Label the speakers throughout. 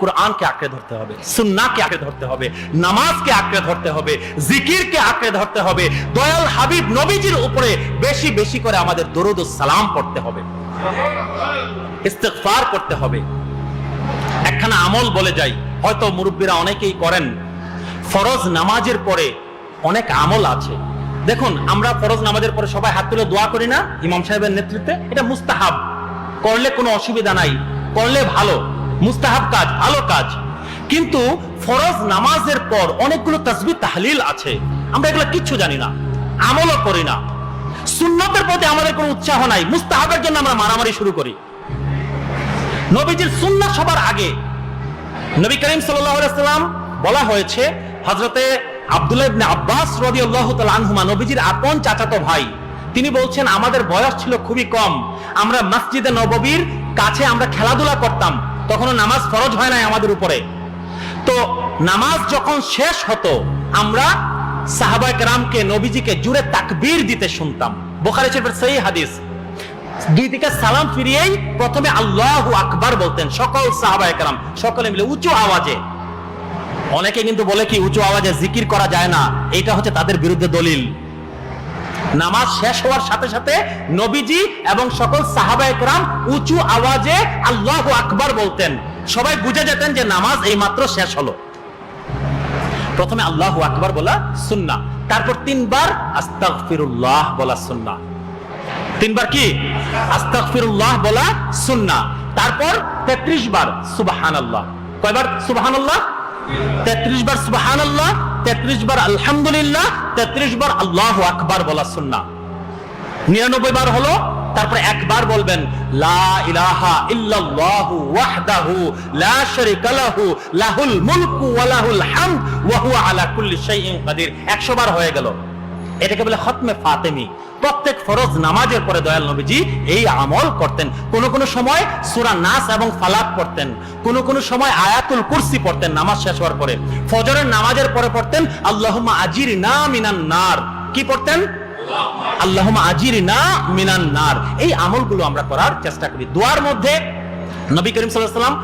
Speaker 1: কোরআনকে আঁকড়ে ধরতে হবে সুন্নাকে আঁকড়ে ধরতে হবে, নামাজকে আঁকড়ে ধরতে হবে, জিকিরকে আঁকড়ে ধরতে হবে, দয়াল হাবিব নবীজির উপরে বেশি বেশি করে আমাদের দরুদ সালাম পড়তে হবে, ইস্তেগফার করতে হবে। একখানা আমল বলে যাই, হয়তো মুরব্বীরা অনেকেই করেন, ফরজ নামাজের পরে অনেক আমল আছে। দেখুন, আমরা ফরজ নামাজের পরে সবাই হাত তুলে দোয়া করি না, ইমাম সাহেবের নেতৃত্বে, এটা মুস্তাহাব। করলে কোনো অসুবিধা নাই, করলে ভালো। মুস্তাহাব কাজ, ভালো কাজ। কিন্তু ফরজ নামাজের পর অনেকগুলো তাসবিহ তাহলিল আছে। আমরা এগুলো কিচ্ছু জানি না, আমলও করি না। সুন্নতের প্রতি আমাদের কোনো উৎসাহ নাই, মুস্তাহাবের জন্য আমরা মারামারি শুরু করি। নবীজির সুন্নাহ সবার আগে। নবী করিম সাল্লাম বলা হয়েছে হজরতে আব্দুল্লাহ ইবনে আব্বাস রাদিয়াল্লাহু তাআলা আনহুমা, নবীজির আপন চাচাতো ভাই। তিনি বলছেন, আমাদের বয়স ছিল খুবই কম, আমরা মসজিদে নববীর কাছে আমরা খেলাধুলা করতাম। তখনও নামাজ ফরজ হয় নাই আমাদের উপরে। তো নামাজ যখন শেষ হতো, আমরা সাহাবায়ে কেরামকে, নবীজিকে জুড়ে তাকবীর দিতে শুনতাম। বোখারি শরীফের সেই হাদিস। দুই দিকে সালাম ফিরিয়েই প্রথমে আল্লাহ আকবার বলতেন সকল সাহাবায়ে কেরাম। সকলে মিলে উঁচু আওয়াজে। অনেকে কিন্তু বলে কি, উঁচু আওয়াজে জিকির করা যায় না। এটা হচ্ছে তাদের বিরুদ্ধে দলিল। নামাজ শেষ হওয়ার সাথে সাথে নবীজি এবং সকল সাহাবায়ে কেরাম উঁচু আওয়াজে আল্লাহ আকবার বলতেন। সবাই বুঝে যেতেন যে নামাজ এই মাত্র শেষ হলো। প্রথমে আল্লাহ আকবার বলা সুন্না তারপর তিনবার আস্তাগফিরুল্লাহ বলা সুন্না তিনবার কি? আস্তাগফিরুল্লাহ বলা সুন্না তারপর 33 বার সুবহানাল্লাহ। কয়বার সুবহানাল্লাহ? 33 বার সুবহানাল্লাহ। 33 বার আলহামদুলিল্লাহ 33 বার আল্লাহ আকবার বলা সুন্না নিরানব্বই বার হলো, তারপরে একবার বলবেন, লা ইলাহা ইল্লাল্লাহু ওয়াহদাহু লা শারীকা লাহু, লাহুল মুলকু ওয়া লাহুল হামদ, ওয়া হুয়া আলা কুল্লি শাইইন কাদির। 100 বার হয়ে গেল। এটাকে বলে খতমে ফাতেমি। প্রত্যেক ফরজ নামাজের পরে দয়াল নবীজি এই আমল করতেন। কোন কোন সময় সূরা নাস এবং ফালাক পড়তেন। কোন কোন সময় আয়াতুল কুরসি পড়তেন নামাজ শেষ হওয়ার পরে। ফজরের নামাজের পরে পড়তেন, আল্লাহুম্মা আজিরনা মিনান নার। কি পড়তেন? আল্লাহুম্মা আজিরনা মিনান নার। এই আমলগুলো আমরা করার চেষ্টা করি। দোয়ার মধ্যে নবী করিম সাল্লাল্লাহু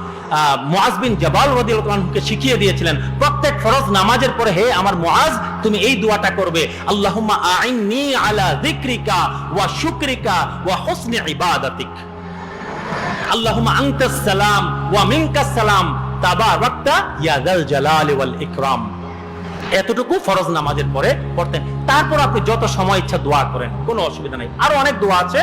Speaker 1: আলাইহি বিন জাবাল রাদিয়াল্লাহু শিখিয়ে দিয়েছিলেন, প্রত্যেক ফরজ নামাজের পরে হে আমার মুআজ তুমি এই দোয়াটা করবে, আল্লাহুম্মা আইন্নি আলা যিকরিকা ওয়া শুকরিকা ওয়া হুসনি ইবাদাতিক। আল্লাহুম্মা আনতাস সালাম ওয়া মিনকাস সালাম। তাবারাকতা ইয়া যাল জালালি ওয়াল ইকরাম। এতটুকু ফরজ নামাজের পরে পড়তেন। তারপর আপনি যত সময় ইচ্ছা দোয়া করেন, কোনো অসুবিধা নেই। আরও অনেক দোয়া আছে।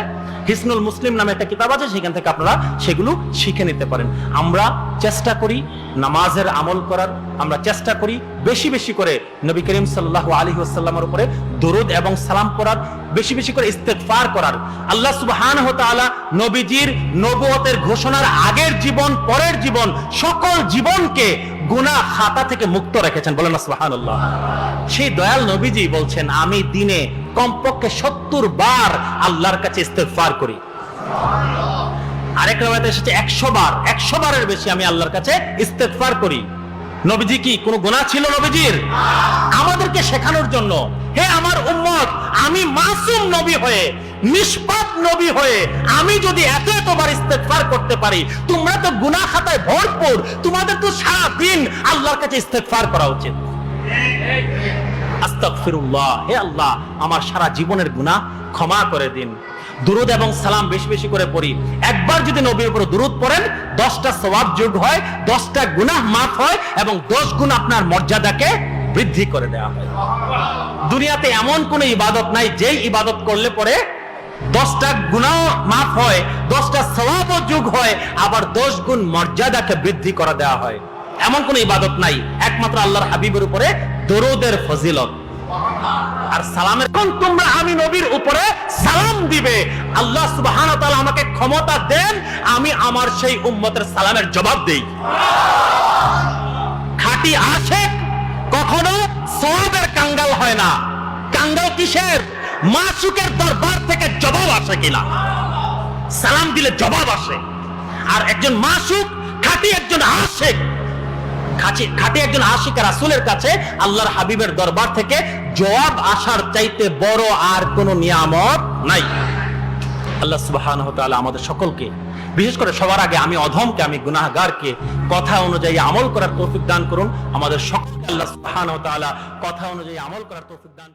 Speaker 1: হিসনুল মুসলিম নামে একটা কিতাব আছে, সেখান থেকে আপনারা সেগুলো শিখে নিতে পারেন। আমরা চেষ্টা করি নামাজের আমল করার, আমরা চেষ্টা করি বেশি বেশি করে নবী করিম সাল্লাহ আলী আসাল্লামের উপরে দরুদ এবং সালাম করার বেশি বেশি করে ইস্তেগফার করার। আল্লাহ সুবহানাহু ওয়া তাআলা নবীজির নবতের ঘোষণার আগের জীবন, পরের জীবন, সকল জীবনকে গুনাহ খাতা থেকে মুক্ত রেখেছেন। বলেন না, সুবহানাল্লাহ। সেই দয়াল নবীজি বলছেন, আমি দিনে কমপক্ষে সত্তর বার আল্লাহর কাছে ইস্তেগফার করি। আরেক রাওয়ায়াতে এসেছে, একশো বার, একশো বারের বেশি আমি আল্লাহর কাছে ইস্তেগফার করি। নবীজি কি কোনো গুনাহ ছিল নবীজির? আমাদেরকে শেখানোর জন্য। হে আমার উম্মত আমি মাসুম নবী হয়ে, নিষ্পাপ নবী হয়ে, আমি যদি এত এতবার ইস্তেগফার করতে পারি, তোমরা তো গুনাহ খাতায় ভরপুর, তোমাদের তো সারা দিন আল্লাহর কাছে ইস্তেগফার করা উচিত। আস্তাগফিরুল্লাহ, হে আল্লাহ, আমার সারা জীবনের গুনাহ ক্ষমা করে দিন। দুরুদ এবং সালাম বেশি বেশি করে পড়ি। একবার যদি নবীর উপর দুরুদ পড়েন, দশটা সওয়াব যোগ হয়, দশটা গুনাহ মাফ হয় এবং দশ গুণ আপনার মর্যাদাকে বৃদ্ধি করে দেওয়া হয়। দুনিয়াতে এমন কোন ইবাদত নাই, যেই ইবাদত করলে পরে দশটা গুণাও মাফ হয়, দশটা সওয়াবও যোগ হয়, আবার দশ গুণ মর্যাদাকে বৃদ্ধি করে দেওয়া হয়। এমন কোন ইবাদত নাই, একমাত্র আল্লাহর হাবিবের উপরে দরুদের ফজিলত। আর সালামের কোন তোমরা আমি নবীর উপরে সালাম দিবে। আল্লাহ তাআলা আমাকে ক্ষমতা দেন, আমি আমার সেই উম্মতের সালামের জবাব দেই। খাঁটি আশেক কখনো সওয়াবের কাঙ্গাল হয় না। কাঙ্গাল কিসের? মাসুকের দরবার থেকে জবাব আসে কিনা? সালাম দিলে জবাব আসে। আর একজন মাসুক, খাঁটি একজন আশেক। খাঁটি একজন আশিক রাসূলের কাছে আল্লাহর হাবিবের দরবার থেকে জবাব আসার চাইতে বড় আর নিয়ামত নাই। আল্লাহ আমাদের সকলকে, বিশেষ করে সবার আগে আমি অধমকে, আমি গুনাহগারকে, কথা অনুযায়ী আমল করার তৌফিক দান করুন। আমাদের সকলকে আল্লাহ কথা অনুযায়ী আমল করার তৌফিক দান